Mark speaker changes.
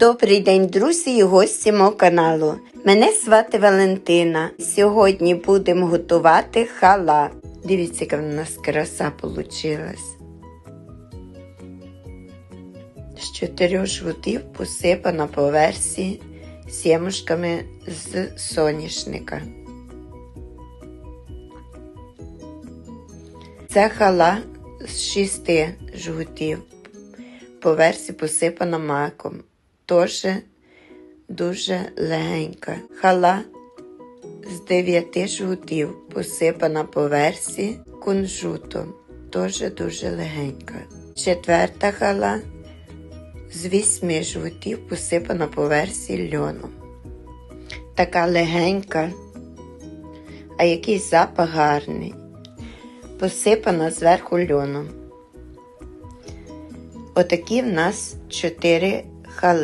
Speaker 1: Добрий день, друзі і гості мого каналу. Мене звати Валентина. Сьогодні будемо готувати халат. Дивіться, яка в нас краса вийшла. З чотирьох жгутів посипана по версії сімушками з соняшника. Це хала з шести жгутів. По версії посипана маком. Теж дуже легенька. Хала з дев'яти жгутів посипана по версії кунжутом. Теж дуже легенька. Четверта хала з вісьми жгутів посипана по версії льоном. Така легенька, а який запах гарний. Посипана зверху льоном. Отакі в нас чотири хали.